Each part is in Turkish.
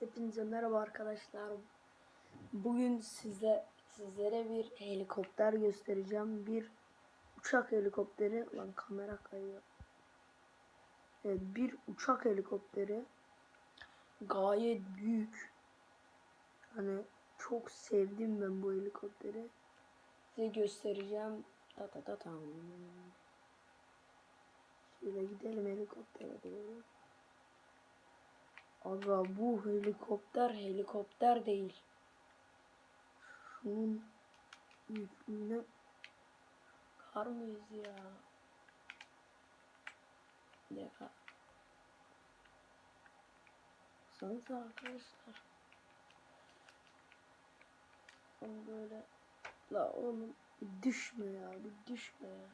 Hepinize merhaba arkadaşlar. Bugün size sizlere bir helikopter göstereceğim. Bir uçak helikopteri. Lan kamera kayıyor. Evet, bir uçak helikopteri. Gayet büyük. Hani çok sevdim ben bu helikopteri. Size göstereceğim. Ta ta ta tam. Şöyle gidelim helikoptere doğru. Aga bu helikopter helikopter değil. Şunun büyüklüğüne kar mıyız ya? Bir dakika. Sanırsa arkadaşlar. Oğlum böyle la oğlum düşme ya bir düşme ya.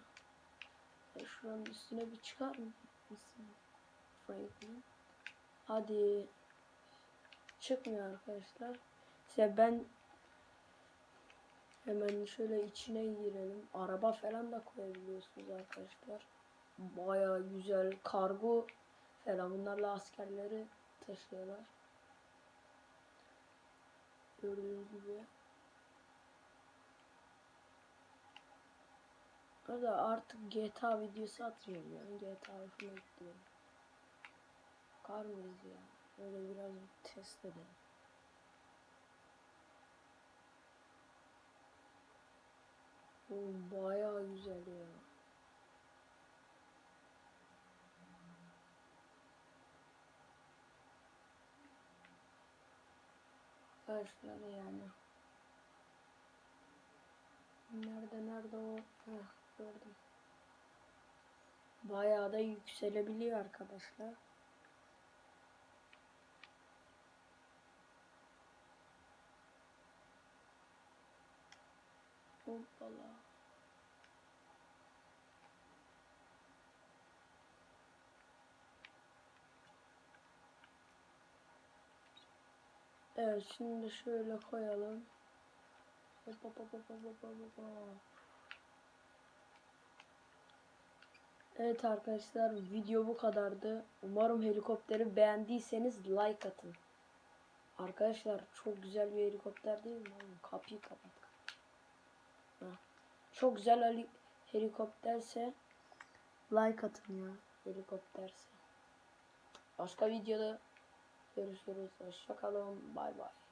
ya şuranın üstüne bir çıkar mı? Franklin. Hadi. Çıkmıyor arkadaşlar. İşte ben hemen şöyle içine girelim. Araba falan da koyabiliyorsunuz arkadaşlar. Baya güzel kargo falan. Bunlarla askerleri taşıyorlar. Gördüğünüz gibi. Arada artık GTA videosu atıyorum yani. GTA hoşuma gitti. Kar mıyız ya? Böyle biraz bir test edelim. Oğlum bayağı güzel ya. Arkadaşlar yani. Nerede nerede o? Heh, gördüm. Bayağı da yükselebiliyor arkadaşlar. Hoppala. Evet şimdi şöyle koyalım. Hop hop hop hop hop. Evet arkadaşlar video bu kadardı. Umarım helikopteri beğendiyseniz like atın. Arkadaşlar çok güzel bir helikopter değil mi? Kapıyı kapat. Çok güzel heli- helikopterse like atın ya helikopterse. Başka videoda görüşürüz. Hoşçakalın. Bay bay.